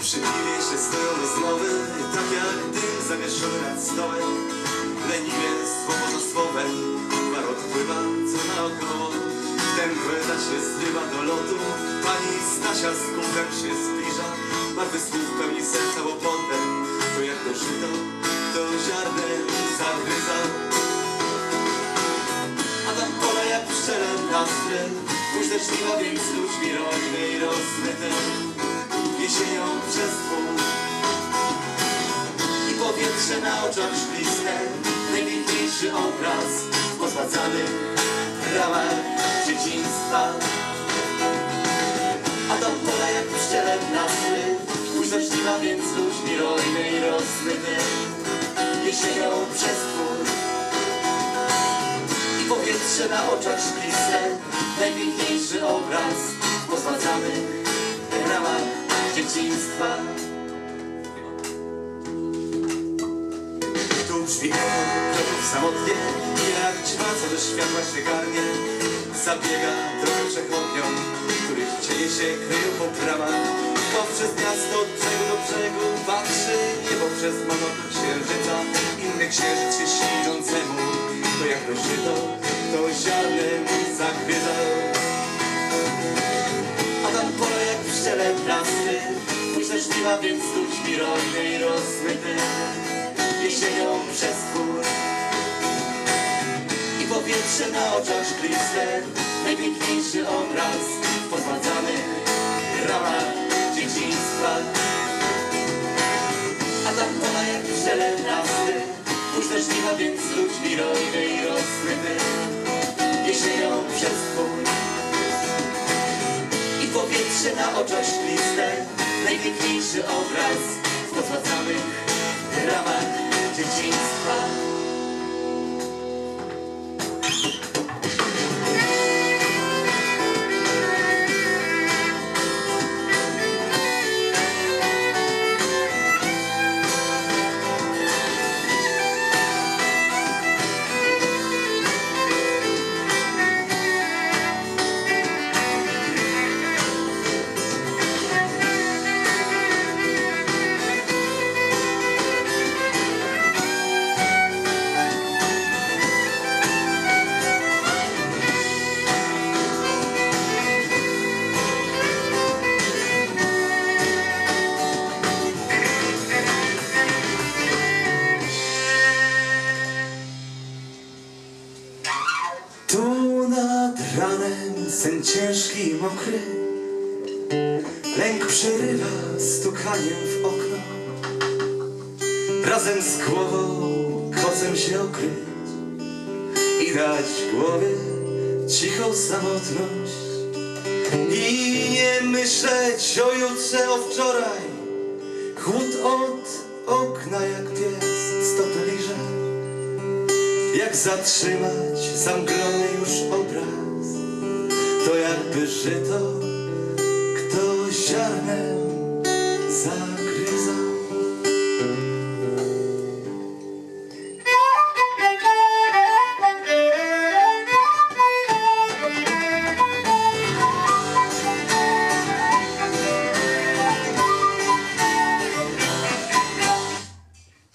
Przy piwie się stoją rozmowy, tak jak dym zawieszony nad stołem. Leniwie słowo za słowem, gwar odpływa co naokoło. Wtem poeta się zrywa do lotu, pani Stasia z kumplem się zbliża. Barwy słów pełni serca łopotem, to jak to żyto, to ziarnem zagryza. A tam pole jak pszczele plastry, późne żniwa więc ludźmi rojne i rozmyte jesienią przez dwór. I powietrze na oczach szkliste, najpiękniejszy obraz w pozłacanych ramach dzieciństwa. A tam pola jak pszczele plastry, późno żniwa więc ludźmi rojne i rozmyte jesienią przez dwór. I powietrze na oczach szkliste, najpiękniejszy obraz Echo kroków samotnie, jak ćma co do światła się garnie. Zabiega drogę przechodnią, których cienie się kryją po bramach. Poprzez miasto od brzegu do brzegu patrzy niebo przez monokl księżyca. Inny księżyc się śniącemu, to jak to żyto, to ziarnem zagryza. A tam pole jak pszczele plasty Późne żniwa więc ludźmi rojne i rozmyte Jesienią przez dwór. I powietrze na oczach szkliste Najpiękniejszy obraz w pozłacanych ramach dzieciństwa. A tam pola jak pszczele plasty Późne żniwa więc ludźmi rojne i rozmyte Jesienią przez dwór. I powietrze na oczach szkliste Najpiękniejszy obraz w ranem sen ciężki i mokry. Lęk przerywa stukaniem w okno. Razem z głową kocem się okryć I dać głowie cichą samotność. I nie myśleć o jutrze, o wczoraj. Chłód od okna jak pies stopeliże jak zatrzymać zamglony już obraz jakby żyto Kto ziarnem